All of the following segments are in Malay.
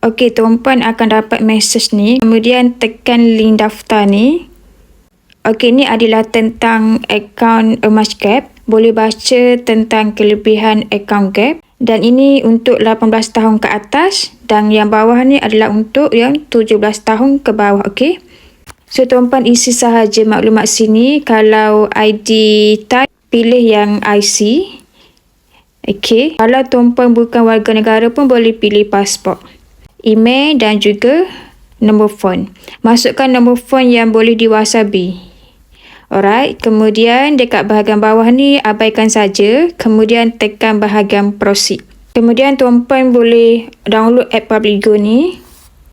Okey, tuan-puan akan dapat mesej ni. Kemudian tekan link daftar ni. Okey, ni adalah tentang akaun emas gap. Boleh baca tentang kelebihan akaun gap. Dan ini untuk 18 tahun ke atas. Dan yang bawah ni adalah untuk yang 17 tahun ke bawah. Okey. So, tuan-puan isi sahaja maklumat sini. Kalau ID type, pilih yang IC. Okey. Kalau tuan-puan bukan warga negara pun boleh pilih pasport email dan juga nombor phone. Masukkan nombor phone yang boleh diwasabi. Alright, kemudian dekat bahagian bawah ni abaikan saja, kemudian tekan bahagian proceed. Kemudian tuan-puan boleh download app Publigo ni.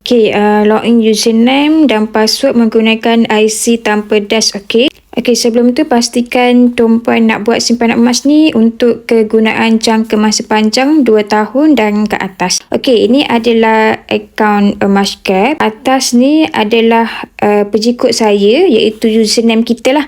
Okay, uh, login username dan password menggunakan IC tanpa dash, okay. Okey, sebelum tu pastikan tuan-puan nak buat simpanan emas ni untuk kegunaan jangka masa panjang 2 tahun dan ke atas. Okey, ini adalah akaun emas gap. Atas ni adalah uh, pejikut saya iaitu username kita lah.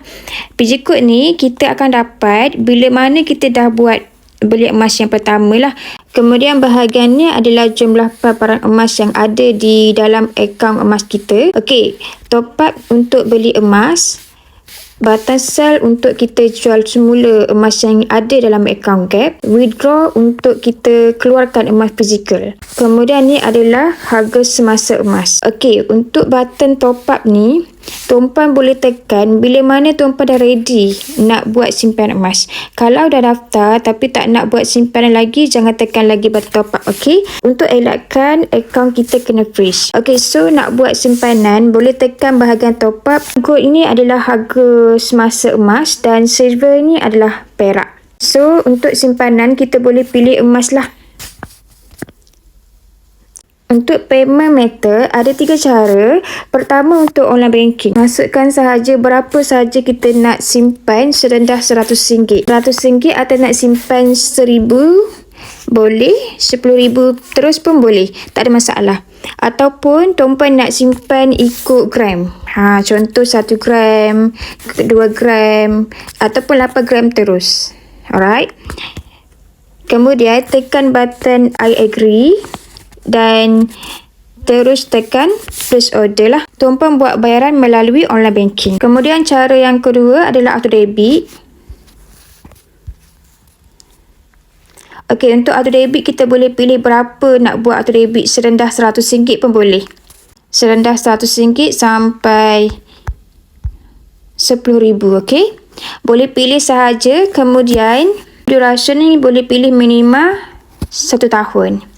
Pejikut ni kita akan dapat bila mana kita dah buat beli emas yang pertama lah. Kemudian bahagian ni adalah jumlah paparan emas yang ada di dalam akaun emas kita. Okey, top up untuk beli emas batas sel untuk kita jual semula emas yang ada dalam account gap withdraw untuk kita keluarkan emas fizikal. Kemudian ni adalah harga semasa emas. Okey, untuk button top up ni Tuan-puan boleh tekan bila mana tuan-puan dah ready nak buat simpanan emas. Kalau dah daftar tapi tak nak buat simpanan lagi, jangan tekan lagi button top up, okay? Untuk elakkan akaun kita kena freeze. Okay, so nak buat simpanan, boleh tekan bahagian top up. Kod ini adalah harga semasa emas dan silver ni adalah perak. So, untuk simpanan, kita boleh pilih emas lah. Untuk payment method, ada tiga cara. Pertama untuk online banking. Masukkan sahaja berapa sahaja kita nak simpan serendah RM100. RM100 atau nak simpan RM1,000 boleh. RM10,000 terus pun boleh. Tak ada masalah. Ataupun tuan-puan nak simpan ikut gram. Ha, contoh 1 gram, 2 gram ataupun 8 gram terus. Alright. Kemudian tekan button I agree dan terus tekan place order lah. Tuan-puan buat bayaran melalui online banking. Kemudian cara yang kedua adalah auto debit. Okey, untuk auto debit kita boleh pilih berapa nak buat auto debit. Serendah RM100 pun boleh. Serendah RM100 sampai RM10,000, okey. Boleh pilih sahaja. Kemudian, duration ni boleh pilih minima satu tahun.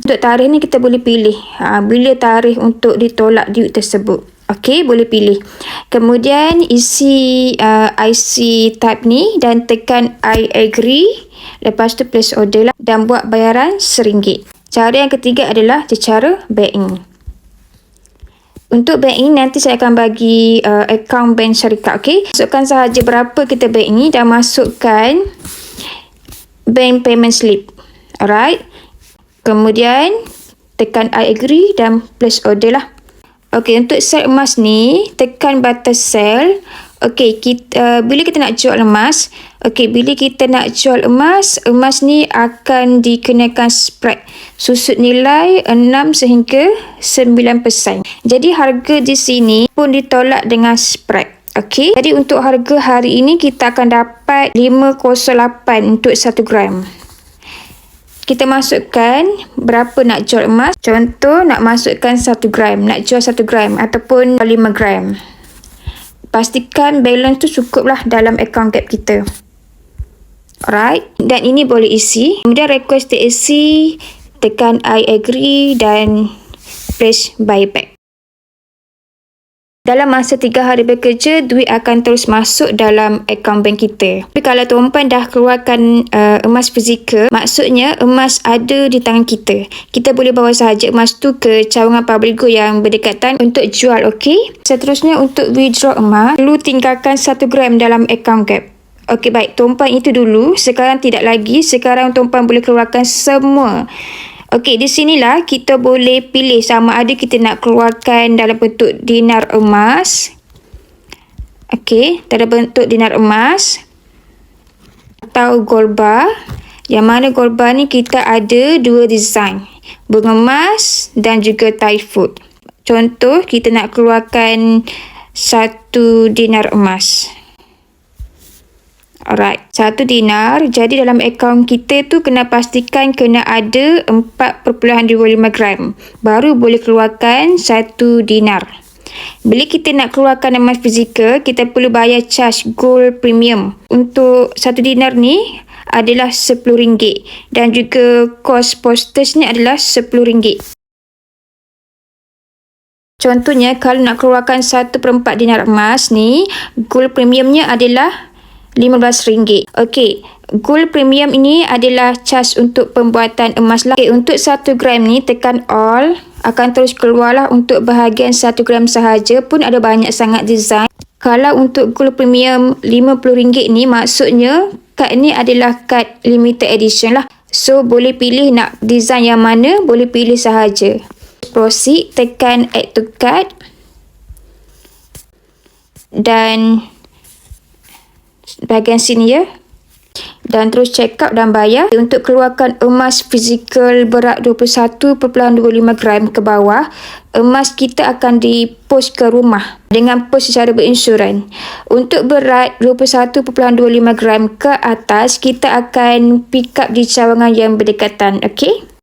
Untuk tarikh ni kita boleh pilih ha, bila tarikh untuk ditolak duit tersebut. Okey, boleh pilih. Kemudian isi uh, IC type ni dan tekan I agree. Lepas tu place order lah dan buat bayaran RM1. Cara yang ketiga adalah cara bank. Untuk bank ini nanti saya akan bagi uh, akaun bank syarikat. Okey, masukkan sahaja berapa kita bank ini dan masukkan bank payment slip. Alright. Kemudian tekan I agree dan place order lah. Okey, untuk sel emas ni, tekan batas sel. Okey, kita, uh, bila kita nak jual emas, okey, bila kita nak jual emas, emas ni akan dikenakan spread. Susut nilai 6 sehingga 9%. Jadi harga di sini pun ditolak dengan spread. Okey, jadi untuk harga hari ini kita akan dapat 508 untuk 1 gram kita masukkan berapa nak jual emas. Contoh nak masukkan 1 gram, nak jual 1 gram ataupun 5 gram. Pastikan balance tu cukup lah dalam account gap kita. Alright. Dan ini boleh isi. Kemudian request TAC, tekan I agree dan press buy back. Dalam masa tiga hari bekerja, duit akan terus masuk dalam akaun bank kita. Tapi kalau tuan-puan dah keluarkan uh, emas fizikal, maksudnya emas ada di tangan kita. Kita boleh bawa sahaja emas tu ke cawangan Publigo yang berdekatan untuk jual, okey? Seterusnya untuk withdraw emas, perlu tinggalkan 1 gram dalam akaun gap. Okey baik, tuan-puan itu dulu. Sekarang tidak lagi. Sekarang tuan-puan boleh keluarkan semua Okey, di sinilah kita boleh pilih sama ada kita nak keluarkan dalam bentuk dinar emas. Okey, dalam bentuk dinar emas atau gold bar. Yang mana gold bar ni kita ada dua design. bunga emas dan juga Thai food. Contoh, kita nak keluarkan satu dinar emas. Alright, satu dinar. Jadi dalam akaun kita tu kena pastikan kena ada 4.25 gram. Baru boleh keluarkan satu dinar. Bila kita nak keluarkan emas fizikal, kita perlu bayar charge gold premium. Untuk satu dinar ni adalah RM10 dan juga kos postage ni adalah RM10. Contohnya kalau nak keluarkan 1 per 4 dinar emas ni, gold premiumnya adalah RM15. Okey, gold premium ini adalah cas untuk pembuatan emas lah. Okay, untuk 1 gram ni tekan all akan terus keluarlah untuk bahagian 1 gram sahaja pun ada banyak sangat design. Kalau untuk gold premium RM50 ni maksudnya kad ni adalah kad limited edition lah. So boleh pilih nak design yang mana boleh pilih sahaja. Proceed tekan add to card dan bahagian sini ya. Dan terus check out dan bayar. Untuk keluarkan emas fizikal berat 21.25 gram ke bawah, emas kita akan dipost ke rumah dengan pos secara berinsuran. Untuk berat 21.25 gram ke atas, kita akan pick up di cawangan yang berdekatan. Okay?